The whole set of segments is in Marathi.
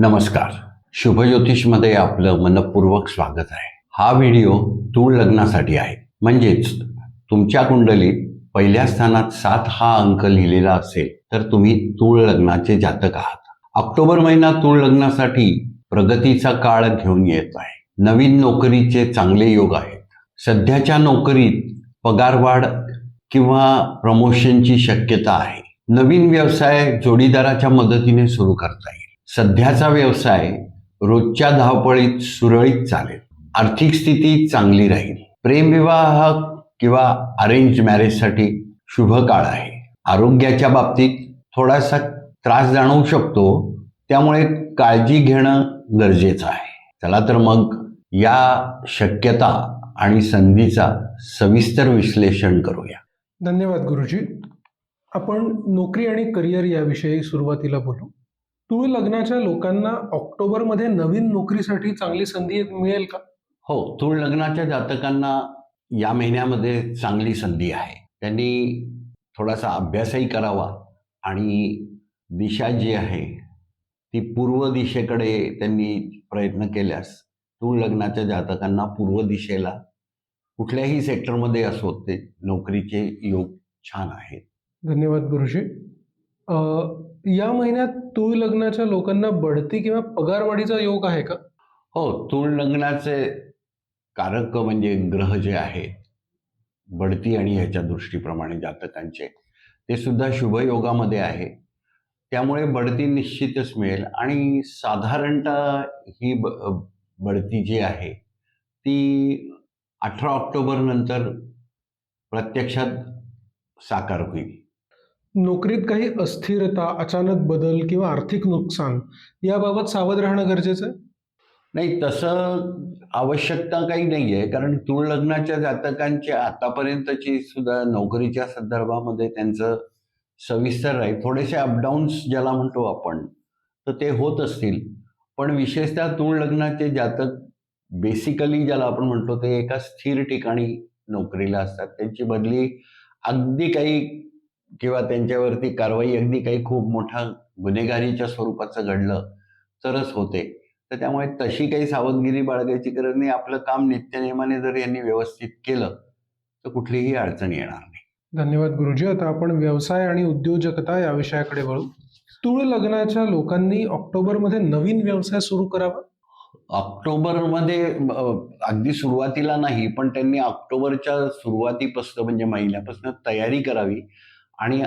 नमस्कार. शुभज्योतिषमध्ये आपलं मनपूर्वक स्वागत आहे. हा व्हिडिओ तूळ लग्नासाठी आहे. म्हणजेच तुमच्या कुंडलीत पहिल्या स्थानात सात हा अंक लिहिलेला असेल तर तुम्ही तूळ लग्नाचे जातक आहात. ऑक्टोबर महिना तूळ लग्नासाठी प्रगतीचा काळ घेऊन येत आहे. नवीन नोकरीचे चांगले योग आहेत. सध्याच्या नोकरीत पगारवाढ किंवा प्रमोशनची शक्यता आहे. नवीन व्यवसाय जोडीदाराच्या मदतीने सुरू करता येईल. सध्याचा व्यवसाय रोजच्या धावपळीत सुरळीत चालेल. आर्थिक स्थिती चांगली राहील. प्रेमविवाह किंवा अरेंज मॅरेजसाठी शुभ काळ आहे. आरोग्याच्या बाबतीत थोडासा त्रास जाणवू शकतो त्यामुळे काळजी घेणं गरजेचं आहे. चला तर मग या शक्यता आणि संधीचा सविस्तर विश्लेषण करूया. धन्यवाद गुरुजी. आपण नोकरी आणि करिअर याविषयी सुरुवातीला बोलू. तूळ लग्नाच्या लोकांना ऑक्टोबरमध्ये नवीन नोकरीसाठी चांगली संधी मिळेल का? हो तूळ लग्नाच्या जातकांना या महिन्यामध्ये चांगली संधी आहे. त्यांनी थोडासा अभ्यासही करावा आणि दिशा जी आहे ती पूर्व दिशेकडे त्यांनी प्रयत्न केल्यास तूळ लग्नाच्या जातकांना पूर्व दिशेला कुठल्याही सेक्टरमध्ये असोत ते नोकरीचे योग छान आहेत. धन्यवाद गुरुजी. या महिन्यात तूळ लग्नाच्या लोकांना बढती किंवा पगारवाढीचा योग आहे का? हो तूळ लग्नाचे कारक म्हणजे ग्रह जे आहेत बढती आणि ह्याच्या दृष्टीप्रमाणे जातकांचे ते सुद्धा शुभयोगामध्ये आहे. त्यामुळे बढती निश्चितच मिळेल आणि साधारणतः ही ब बढती जी आहे ती अठरा ऑक्टोबर नंतर प्रत्यक्षात साकार होईल. नोकरीत काही अस्थिरता अचानक बदल किंवा आर्थिक नुकसान याबाबत सावध राहणं गरजेचं आहे? नाही तसं आवश्यकता काही नाही आहे कारण तूळ लग्नाच्या जातकांची आतापर्यंतची सुद्धा नोकरीच्या संदर्भामध्ये त्यांचं सविस्तर आहे. थोडेसे अपडाऊन्स ज्याला म्हणतो आपण तर ते होत असतील. पण विशेषतः तूळ लग्नाचे जातक बेसिकली ज्याला आपण म्हणतो ते एका स्थिर ठिकाणी नोकरीला असतात. त्यांची बदली अगदी काही किंवा त्यांच्यावरती कारवाई अगदी काही खूप मोठा गुन्हेगारीच्या स्वरूपाचं घडलं तरच होते. तर त्यामुळे तशी काही सावधगिरी बाळगायची गरज नाही. आपलं काम नित्यनेमाने जर यांनी व्यवस्थित केलं तर कुठलीही अडचण येणार नाही. धन्यवाद गुरुजी. आता आपण व्यवसाय आणि उद्योजकता या विषयाकडे वळू. तूळ लग्नाच्या लोकांनी ऑक्टोबरमध्ये नवीन व्यवसाय सुरू करावा? ऑक्टोबरमध्ये अगदी सुरुवातीला नाही पण त्यांनी ऑक्टोबरच्या सुरुवातीपासून म्हणजे महिन्यापासून तयारी करावी. आणि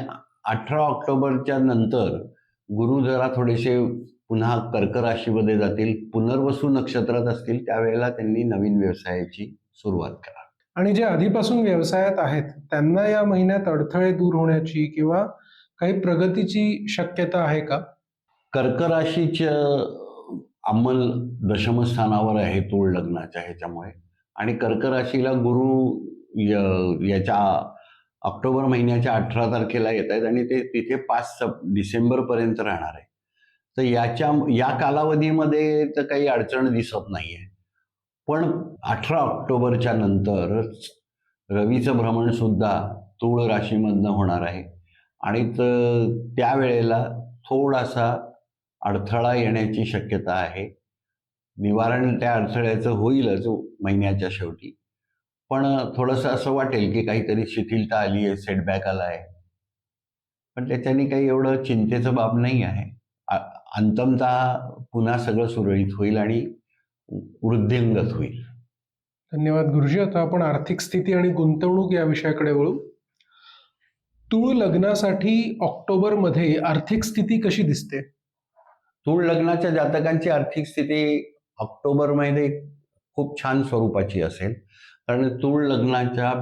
अठरा ऑक्टोबरच्या नंतर गुरु जरा थोडेसे पुन्हा कर्क राशीमध्ये जातील पुनर्वसू नक्षत्रात असतील त्यावेळेला त्यांनी नवीन व्यवसायाची सुरुवात करा. आणि जे आधीपासून व्यवसायात आहेत त्यांना या महिन्यात अडथळे दूर होण्याची किंवा काही प्रगतीची शक्यता आहे का? कर्क राशीचं अंमल दशमस्थानावर आहे तूळ लग्नाच्या ह्याच्यामुळे. आणि कर्क राशीला गुरु याच्या ऑक्टोबर महिन्याच्या अठरा तारखेला येत आहेत आणि ते तिथे पाच सप डिसेंबरपर्यंत राहणार आहे. तर याच्या या कालावधीमध्ये तर काही अडचण दिसत नाही आहे पण अठरा ऑक्टोबरच्या नंतरच रवीचं भ्रमणसुद्धा तूळ राशीमधनं होणार आहे. आणि तर त्यावेळेला थोडासा अडथळा येण्याची शक्यता आहे. निवारण त्या अडथळ्याचं होईलच महिन्याच्या शेवटी. पण थोडंसं असं वाटेल की काहीतरी शिथिलता आली आहे सेटबॅक आला आहे पण त्याच्याने काही एवढं चिंतेचं बाब नाही आहे. अंतमतः पुन्हा सगळं सुरळीत होईल आणि वृद्धिंगत होईल. धन्यवाद गुरुजी. आता आपण आर्थिक स्थिती आणि गुंतवणूक या विषयाकडे वळू. तूळ लग्नासाठी ऑक्टोबरमध्ये आर्थिक स्थिती कशी दिसते? तूळ लग्नाच्या जातकांची आर्थिक स्थिती ऑक्टोबरमध्ये खूप छान स्वरूपाची असेल. कारण तूळ लग्नाच्या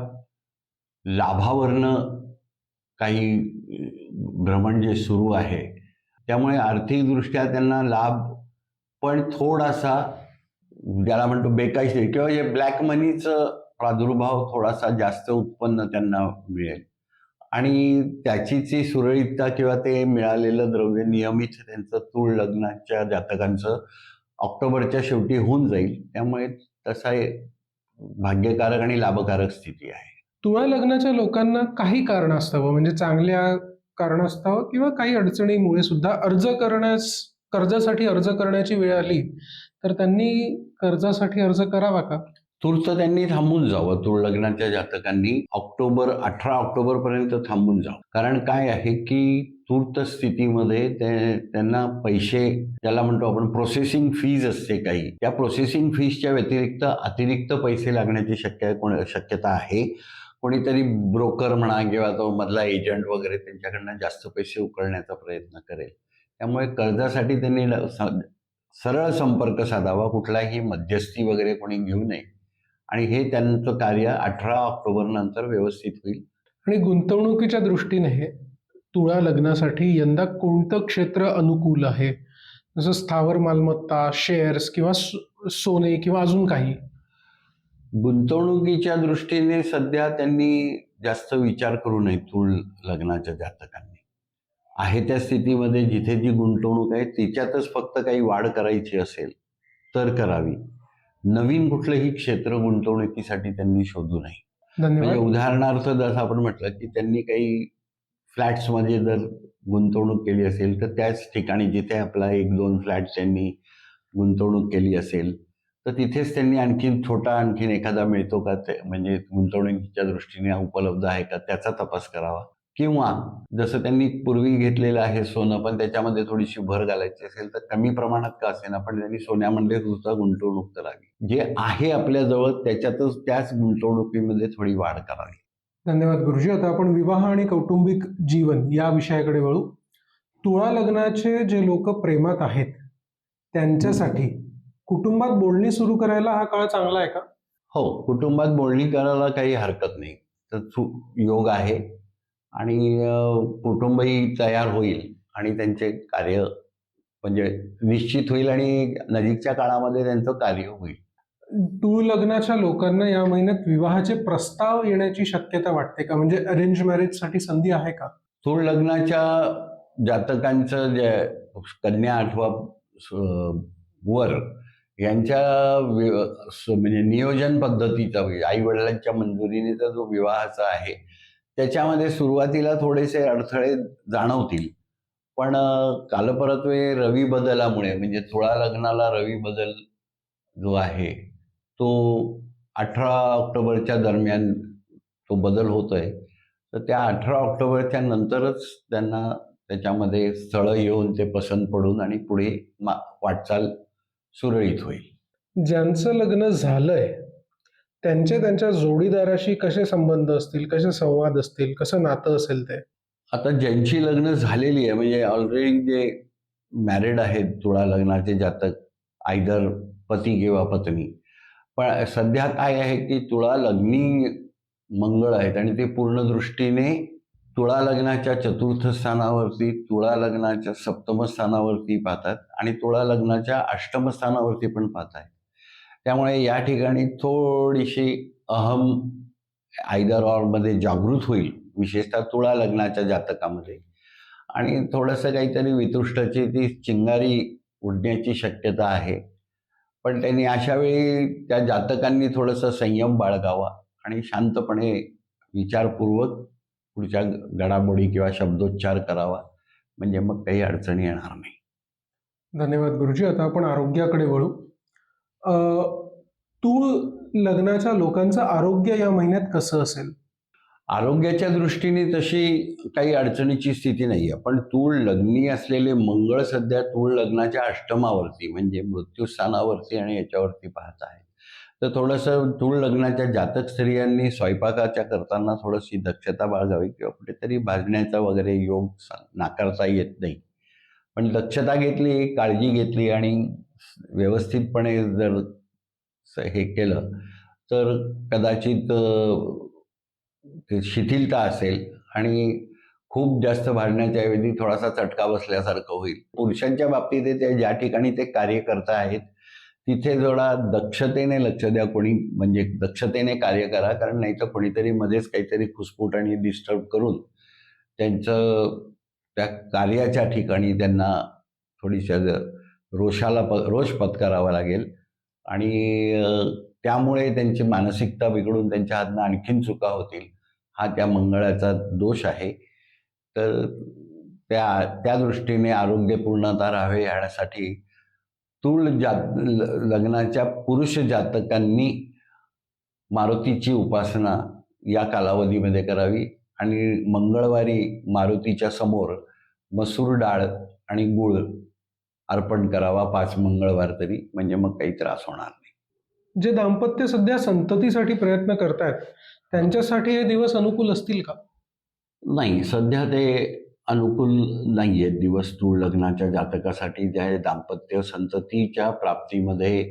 लाभावरनं काही भ्रमण जे सुरू आहे त्यामुळे आर्थिकदृष्ट्या त्यांना लाभ पण थोडासा ज्याला म्हणतो बेकायशीर किंवा जे ब्लॅक मनीचं प्रादुर्भाव थोडासा जास्त उत्पन्न त्यांना मिळेल. आणि त्याची जी सुरळीतता किंवा ते मिळालेलं द्रव्य नियमित त्यांचं तूळ लग्नाच्या जातकांचं ऑक्टोबरच्या शेवटी होऊन जाईल. त्यामुळे तसा भाग्यकारक आणि लाभकारक स्थिती आहे. तुळा लग्नाच्या लोकांना काही कारणास्तव म्हणजे चांगल्या कारणास्तव किंवा काही अडचणीमुळे सुद्धा अर्ज करण्यास कर्जासाठी अर्ज करण्याची वेळ आली तर त्यांनी कर्जासाठी अर्ज करावा का? तूर्त त्यांनी थांबून जावं तूळ लग्नाच्या जातकांनी ऑक्टोबर अठरा ऑक्टोबर पर्यंत थांबून जावं. कारण काय आहे की तूर्त स्थितीमध्ये ते त्यांना पैसे ज्याला म्हणतो आपण प्रोसेसिंग फीज असते काही. त्या प्रोसेसिंग फीजच्या व्यतिरिक्त अतिरिक्त पैसे लागण्याची शक्य कोण- शक्यता आहे. कोणीतरी ब्रोकर म्हणा किंवा तो मधला एजंट वगैरे त्यांच्याकडनं जास्त पैसे उकळण्याचा प्रयत्न करेल. त्यामुळे कर्जासाठी त्यांनी सरळ संपर्क साधावा कुठलाही मध्यस्थी वगैरे कोणी घेऊ नये. आणि हे त्यांचं कार्य अठरा ऑक्टोबर नंतर व्यवस्थित होईल. आणि गुंतवणुकीच्या दृष्टीने तुळा लग्नासाठी यंदा कोणतं क्षेत्र अनुकूल आहे? जसं स्थावर मालमत्ता शेअर्स किंवा सोने किंवा अजून काही? गुंतवणुकीच्या दृष्टीने सध्या त्यांनी जास्त विचार करू नये तूळ लग्नाच्या जातकांनी. आहे त्या स्थितीमध्ये जिथे जी गुंतवणूक आहे तिच्यातच फक्त काही वाढ करायची असेल तर करावी. नवीन कुठलंही क्षेत्र गुंतवणुकीसाठी त्यांनी शोधू नये. म्हणजे उदाहरणार्थ जसं आपण म्हटलं की त्यांनी काही फ्लॅट्समध्ये जर गुंतवणूक केली असेल तर त्याच ठिकाणी जिथे आपला एक दोन फ्लॅट त्यांनी गुंतवणूक केली असेल तर तिथेच त्यांनी आणखीन छोटा आणखीन एखादा मिळतो का? ते म्हणजे गुंतवणुकीच्या दृष्टीने उपलब्ध आहे का? त्याचा तपास करावा. किंवा जसं त्यांनी पूर्वी घेतलेलं आहे सोनं पण त्याच्यामध्ये थोडीशी भर घालायची असेल तर कमी प्रमाणात का असेना पण त्यांनी सोन्यामध्ये सुद्धा गुंतवणूक करावी. जे आहे आपल्याजवळ त्याच्यातच त्याच गुंतवणुकीमध्ये थोडी वाढ करावी. धन्यवाद गुरुजी. आता आपण विवाह आणि कौटुंबिक जीवन या विषयाकडे वळू. तुळा लग्नाचे जे लोक प्रेमात आहेत त्यांच्यासाठी कुटुंबात बोलणी सुरू करायला हा काळ चांगला आहे का? हो कुटुंबात बोलणी करायला काही हरकत नाही. तर योग आहे आणि कुटुंबही तयार होईल आणि त्यांचे कार्य म्हणजे निश्चित होईल आणि नजीकच्या काळामध्ये त्यांचं कार्य होईल. टू लग्नाच्या लोकांना या महिन्यात विवाहाचे प्रस्ताव येण्याची शक्यता वाटते का? म्हणजे अरेंज मॅरेजसाठी संधी आहे का? तूळ लग्नाच्या जातकांचं जे कन्या अथवा वर यांच्या म्हणजे नियोजन पद्धतीचा आई वडिलांच्या मंजुरीनेचा जो विवाहाचा आहे त्याच्यामध्ये सुरुवातीला थोडेसे अडथळे जाणवतील. पण कालपरत्वे रवी बदलामुळे म्हणजे तुळा लग्नाला रवी बदल जो आहे तो अठरा ऑक्टोबरच्या दरम्यान तो बदल होतोय. तर त्या अठरा ऑक्टोबरच्या नंतरच त्यांना त्याच्यामध्ये स्थळं येऊन ते पसंत पडून आणि पुढे मा वाटचाल सुरळीत होईल. ज्यांचं लग्न झालंय त्यांचे त्यांच्या जोडीदाराशी कसे संबंध असतील कसे संवाद असतील कसं नातं असेल ते? आता ज्यांची लग्न झालेली आहे म्हणजे ऑलरेडी जे मॅरिड आहेत तुळा लग्नाचे जातक आयदर पती किंवा पत्नी पण सध्या काय आहे की तुळा लग्नी मंगळ आहेत आणि ते पूर्ण दृष्टीने तुळा लग्नाच्या चतुर्थ स्थानावरती तुळा लग्नाच्या सप्तम स्थानावरती पाहतात आणि तुळा लग्नाच्या अष्टम स्थानावरती पण पाहत आहेत त्यामुळे या ठिकाणी थोडीशी अहम आयदर ऑरमध्ये जागृत होईल विशेषतः तुळा लग्नाच्या जातकामध्ये. आणि थोडंसं काहीतरी वितुष्टाची ती चिंगारी उडण्याची शक्यता आहे. पण त्यांनी अशावेळी त्या जातकांनी थोडंसं संयम बाळगावा आणि शांतपणे विचारपूर्वक पुढच्या घडामोडी किंवा शब्दोच्चार करावा. म्हणजे मग काही अडचणी येणार नाही. धन्यवाद गुरुजी. आता आपण आरोग्याकडे वळू. तूळ लग्नाच्या लोकांचं आरोग्य या महिन्यात कसं असेल? आरोग्याच्या दृष्टीने तशी काही अडचणीची स्थिती नाही आहे पण तूळ लग्नी असलेले मंगळ सध्या तूळ लग्नाच्या अष्टमावरती म्हणजे मृत्यूस्थानावरती आणि याच्यावरती पाहत आहे तर थोडंसं तूळ लग्नाच्या जातक स्त्रियांनी स्वयंपाकाच्या करताना थोडीशी दक्षता बाळगावी किंवा कुठेतरी भाजण्याचा वगैरे योग सा- नाकारता येत नाही. पण दक्षता घेतली काळजी घेतली आणि व्यवस्थितपणे जर हे केलं तर कदाचित शिथिलता असेल आणि खूप जास्त भाजण्याच्या ऐवजी थोडासा चटका बसल्यासारखं होईल. पुरुषांच्या बाबतीत ते- ज्या ठिकाणी ते कार्य करत आहेत तिथे जोडा दक्षतेने लक्ष द्या कोणी म्हणजे दक्षतेने कार्य करा कारण नाही तर कोणीतरी मध्येच काहीतरी खुसफुट आणि डिस्टर्ब करून त्यांचं त्या कार्याच्या ठिकाणी त्यांना थोडीशा रोषाला प रोष पत्करावा लागेल. आणि त्यामुळे त्यांची मानसिकता बिघडून त्यांच्या हातनं आणखीन चुका होतील. हा त्या मंगळाचा दोष आहे. तर त्या त्या दृष्टीने आरोग्यपूर्णता राहावे यासाठी तूळ जात लग्नाच्या पुरुष जातकांनी मारुतीची उपासना या कालावधीमध्ये करावी आणि मंगळवारी मारुतीच्या समोर मसूर डाळ आणि गुळ अर्पण करावा पाच मंगळवार तरी म्हणजे मग काही त्रास होणार जे दाम्पत्य सध्या संततीसाठी प्रयत्न करतायत त्यांच्यासाठी हे दिवस अनुकूल असतील का? नाही सध्या ते अनुकूल नाही आहेत दिवस तूळ लग्नाच्या जातकासाठी जे दाम्पत्य संततीच्या प्राप्तीमध्ये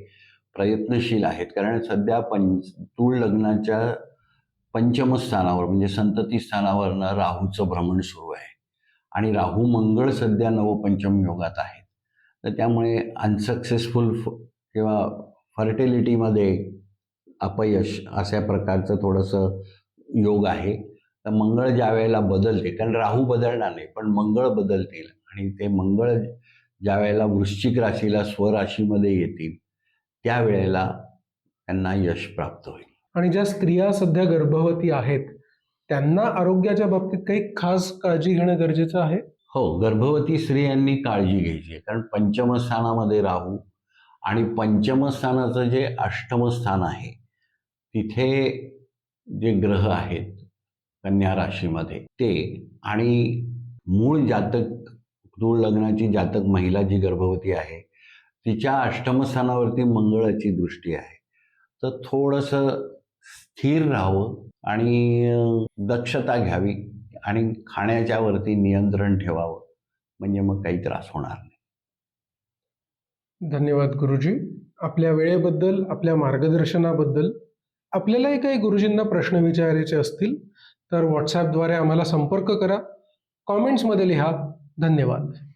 प्रयत्नशील आहेत. कारण सध्या पंच तूळ लग्नाच्या पंचम स्थानावर म्हणजे संतती स्थानावरनं राहूचं भ्रमण सुरू आहे. आणि राहू मंगळ सध्या नवपंचम योगात आहेत. तर त्यामुळे अनसक्सेसफुल किंवा फर्टिलिटीमध्ये अपयश अशा प्रकारचं थोडंसं योग आहे. तर मंगळ ज्या वेळेला बदलते कारण राहू बदलणार नाही पण मंगळ बदलतील आणि ते मंगळ ज्या वेळेला वृश्चिक राशीला स्वराशीमध्ये येतील त्यावेळेला त्यांना यश प्राप्त होईल. आणि ज्या स्त्रिया सध्या गर्भवती आहेत त्यांना आरोग्याच्या बाबतीत काही खास काळजी घेणं गरजेचं आहे? हो गर्भवती स्त्रियांनी काळजी घ्यायची आहे कारण पंचम स्थानामध्ये राहू आणि पंचमस्थानाचं जे अष्टमस्थान आहे तिथे जे ग्रह आहेत कन्या राशीमध्ये ते आणि मूळ जातक तूळ लग्नाची जातक महिला जी गर्भवती आहे तिच्या अष्टमस्थानावरती मंगळाची दृष्टी आहे. तर थोडंसं स्थिर राहावं आणि दक्षता घ्यावी आणि खाण्याच्यावरती नियंत्रण ठेवावं. म्हणजे मग काही त्रास होणार धन्यवाद गुरुजी. आपल्या वेळेबद्दल आपल्या मार्गदर्शनाबद्दल आपल्यालाही काही गुरुजींना प्रश्न विचारायचे असतील तर व्हॉट्सॲपद्वारे आम्हाला संपर्क करा. कॉमेंट्समध्ये लिहा. धन्यवाद.